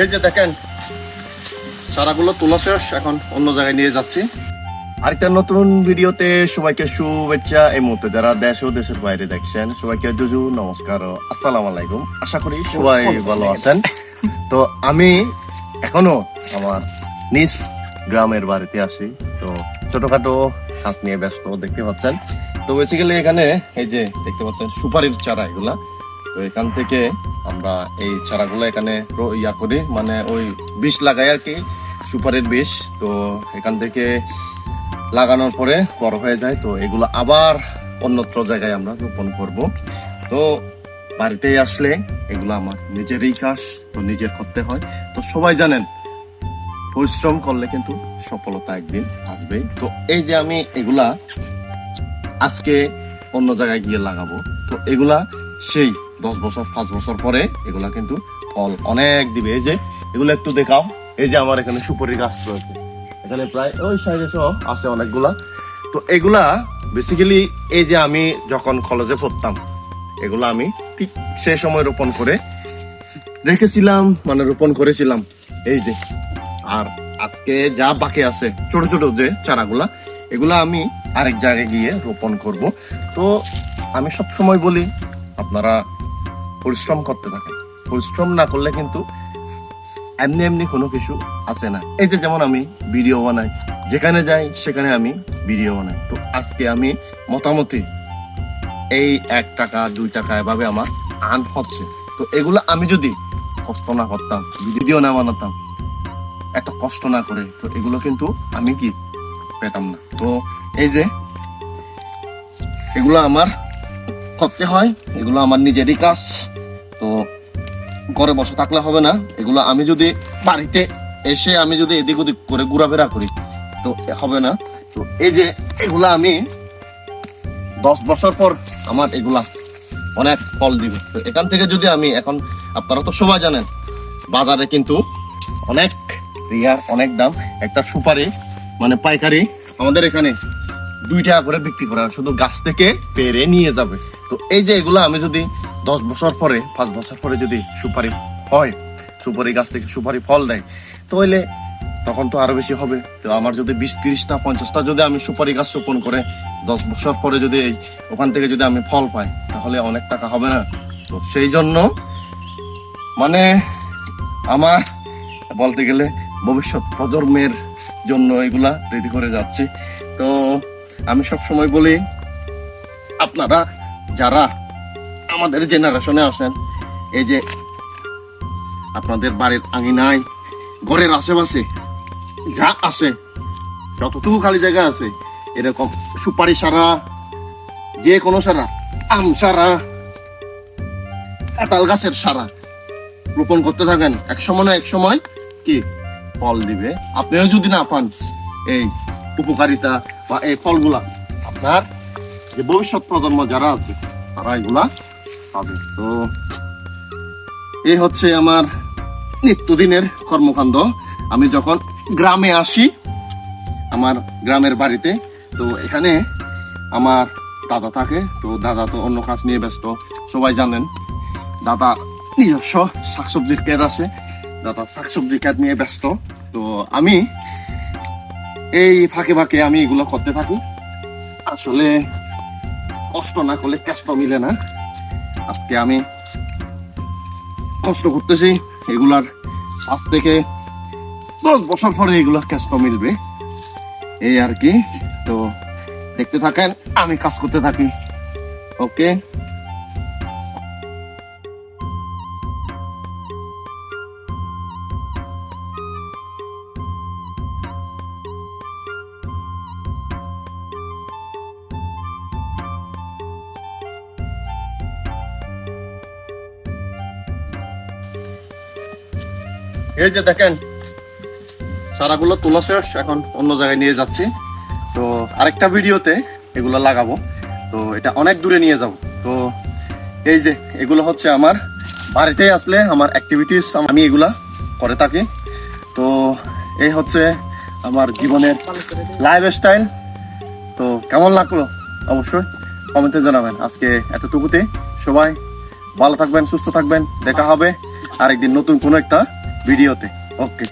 এই যে দেখেন চারাগুলো তোলা শেষ এখন অন্য জায়গায় নিয়ে যাচ্ছি। আরেকটা নতুন ভিডিওতে সবাইকে শুভেচ্ছা। এই মুহূর্তে যারা দেশ ও দেশের বাইরে দেখছেন সবাইকে জুজু নমস্কার আসসালামু আলাইকুম। আশা করি সবাই ভালো আছেন। তো আমি এখনও আমার নিজ গ্রামের বাড়িতে আসি তো ছোটখাটো কাজ নিয়ে ব্যস্ত দেখতে পাচ্ছেন। তো বেসিক্যালি এখানে এই যে দেখতে পাচ্ছেন সুপারির চারা এগুলা। তো এখান থেকে আমরা এই চারাগুলো এখানে ইয়া করি। মানে ওই বিষ লাগাই আর কি, সুপারির বিষ। তো এখান থেকে লাগানোর পরে বড় হয়ে যায়। তো এগুলো আবার অন্যত্র জায়গায় আমরা রোপণ করব। তো বাড়িতে আসলে এগুলো আমার নিজেরই কাজ, তো নিজের করতে হয়। তো সবাই জানেন, পরিশ্রম করলে কিন্তু সফলতা একদিন আসবে। তো এই যে আমি এগুলা আজকে অন্য জায়গায় গিয়ে লাগাবো, তো এগুলা সেই দশ বছর, পাঁচ বছর পরে এগুলা কিন্তু ফল অনেক দিবে। এই যে, এগুলো একটু দেখাও। এই যে আমার এখানে সুপারি গাছ রয়েছে। এখানে প্রায় ওই সাইডে সহ আছে অনেকগুলা। তো এগুলা বেসিক্যালি এই যে আমি যখন কলেজে পড়তাম, এগুলা আমি ঠিক সে সময় রোপণ করে রেখেছিলাম মানে রোপণ করেছিলাম। এই যে, আর আজকে যা বাকি আছে, ছোট ছোট যে চারাগুলা, এগুলা আমি আরেক জায়গায় গিয়ে রোপণ করব। তো আমি সব সময় বলি, আপনারা পরিশ্রম করতে থাকেন পরিশ্রম না করলে কিন্তু এমনি এমনি কোনো কিছু আছে না। এই যে যেমন আমি ভিডিও বানাই, যেখানে যাই সেখানে আমি ভিডিও বানাই। তো আজকে আমি মোটামুটি এই এক টাকা, দুই টাকা এভাবে আমার আন হচ্ছে। তো এগুলো আমি যদি কষ্ট না করতাম ভিডিও না বানাতাম, এত কষ্ট না করে, তো এগুলো কিন্তু আমি কি পেতাম না। তো এই যে এগুলো আমার করতে হয়, এগুলো আমার নিজেরই কাজ। তো ঘরে বসে থাকলে হবে না। এগুলো আমি যদি বাড়িতে এসে আমি যদি এদিক ওদিক করে ঘোরাফেরা করি, তো হবে না। তো এই যে এগুলা আমি দশ বছর পর আমার এগুলা অনেক ফল দিবে। তো এখান থেকে যদি আমি এখন, আপনারা তো সবাই জানেন, বাজারে কিন্তু অনেক রিয়ার, অনেক দাম, একটা সুপারি মানে পাইকারি আমাদের এখানে দুই টাকা করে বিক্রি করা। শুধু গাছ থেকে পেরে নিয়ে যাবে। তো এই যে এগুলো আমি যদি দশ বছর পরে, পাঁচ বছর পরে যদি সুপারি হয়, সুপারি গাছ থেকে সুপারি ফল দেয়, তাহলে তখন তো আরও বেশি হবে। তো আমার যদি বিশ তিরিশটা পঞ্চাশটা যদি আমি সুপারি গাছ রোপণ করে, দশ বছর পরে যদি এই ওখান থেকে যদি আমি ফল পাই, তাহলে অনেক টাকা হবে না। তো সেই জন্য মানে আমার বলতে গেলে ভবিষ্যৎ প্রজন্মের জন্য এগুলা রেডি করে যাচ্ছি। তো আমি সব সময় বলি, আপনারা যারা আমাদের জেনারেশনে আসেন, এই যে আপনাদের বাড়ির আঙিনায়, ঘরের আশেপাশে যা আছে, যতটুকু খালি জায়গা আছে, এরকম সুপারি সারা, যে কোনো সারা, আম সারা, কাঁঠাল গাছের সারা রোপণ করতে থাকেন। এক সময় না এক সময় কি ফল দিবে। আপনিও যদি না পান এই উপকারিতা বা এই ফলগুলা, আপনার যে ভবিষ্যৎ প্রজন্ম যারা আছে, তারা এগুলা পাবে তো এই হচ্ছে আমার নিত্যদিনের কর্মকাণ্ড। আমি যখন গ্রামে আসি, আমার গ্রামের বাড়িতে, তো এখানে আমার দাদা থাকে, তো দাদা তো অন্য কাজ নিয়ে ব্যস্ত, সবাই জানেন। দাদা নিজস্ব শাকসবজির ক্ষেত আছে, দাদা শাকসবজির ক্ষেত নিয়ে ব্যস্ত। তো আমি এই ফাঁকে ফাঁকে আমি এগুলো করতে থাকি। আসলে কষ্ট না করলে কষ্ট মিলে না। আজকে আমি কষ্ট করতেছি, এগুলার আজ থেকে দশ বছর পরে এগুলা কষ্ট মিলবে। এই আর কি। তো দেখতে থাকেন, আমি কাজ করতে থাকি। ওকে এই যে দেখেন সারাগুলো তোলা শেষ, এখন অন্য জায়গায় নিয়ে যাচ্ছি। তো আরেকটা ভিডিওতে এগুলো লাগাবো। তো এটা অনেক দূরে নিয়ে যাব। তো এই যে, এগুলো হচ্ছে আমার বাড়িতে আসলে আমার অ্যাক্টিভিটিস আমি এগুলা করে থাকি। তো এই হচ্ছে আমার জীবনের লাইফ স্টাইল তো কেমন লাগল? অবশ্যই কমেন্টে জানাবেন। আজকে এতটুকুতে সবাই ভালো থাকবেন, সুস্থ থাকবেন। দেখা হবে আরেকদিন নতুন কোনো একটা ভিডিওতে ওকে